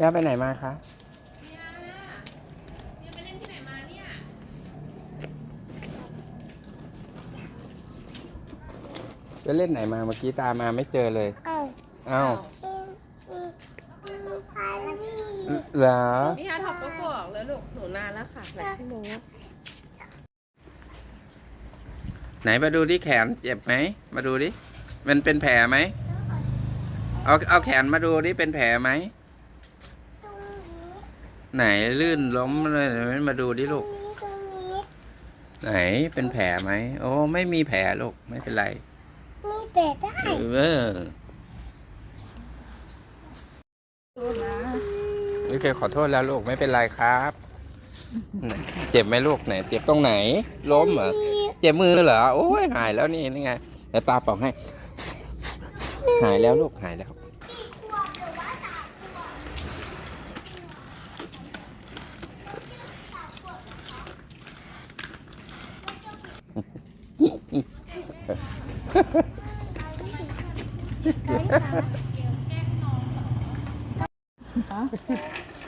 ย่าไปไหนมาคะเนี่ยเนี่ยไปเล่นที่ไหนมาเนี่ยไปเล่นไหนมาเมื่อกี้ตามมาไม่เจอเลย เอ้าเอ้ามีมีมีใครแล้วนี่เหรอพี่ฮาท็อปก็บอกแล้วลูก หนูนานแล้วค่ะหลายชั่วโมงแล้วไหนมาดูที่แขนเจ็บไหม มาดูดิ มันเป็นแผลไหม เอาเอาแขนมาดูดิ เป็นแผลไหมตรงนี้ ไหนลื่นล้มเลยมาดูดิตรลูงกนี้ตรงนี้ไหนเป็นแผลไหม โอ้ไม่มีแผลลูกไม่เป็นไร มีเป็ดได้เออนี่เคยขอโทษแล้วลูกไม่เป็นไรครับไหนเจ็บไหมลูกไหน เจ็บตรงไหน ล้มเหรอมีเจ็บมือเหรอ โอ้ยหายแล้วนี่นี่ไงเดี๋ยวตาเป่าให้ หายแล้วลูกหายแล้ว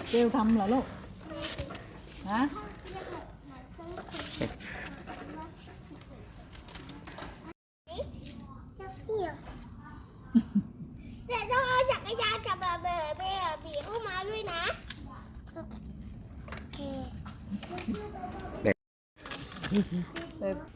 เกลทำเหรอลูก ฮะเพียงแต่ต้องเอาจักรยานกับแบบแบบแบบบีเข้ามาด้วยนะ โอเค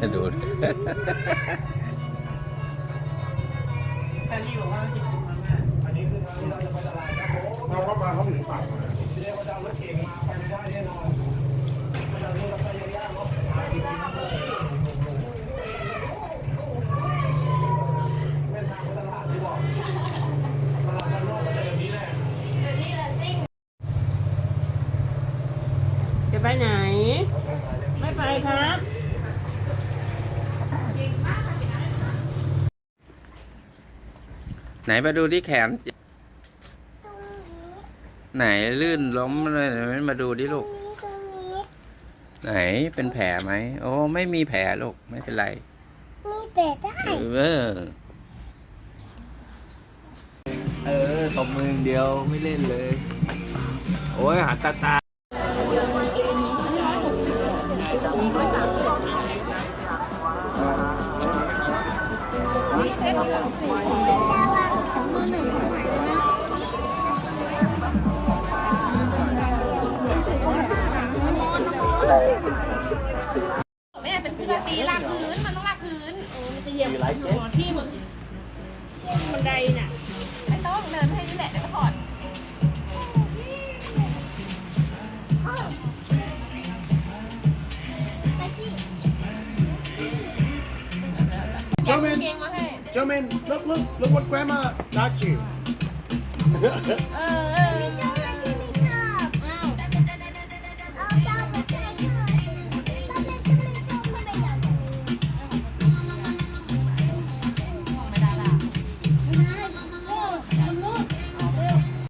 จะดู จะ ไปไหน ไม่ไปครับไหนมาดูที่แขนตรงนี้ไหนลื่นล้มเลยมาดูดิตรลูงกนี้ตรงนี้ไหนเป็นแผลไหมโอ้ไม่มีแผลลูกไม่เป็นไร มีเป็ดได้เออ เออตบมืออย่างเดียวไม่เล่นเลย โอ้ยหาตาตา แม่เป็นพื้นตีลากพื้นมันต้องลากพื้นโอ้มันจะเหยียบหัวที่มันบันไดน่ะไม่ต้องเดินให้นี่แหละเดี๋ยวก็ถอด Gentlemen, เกงมาให้ gentlemen, look, look, look what Grandma got you. เออ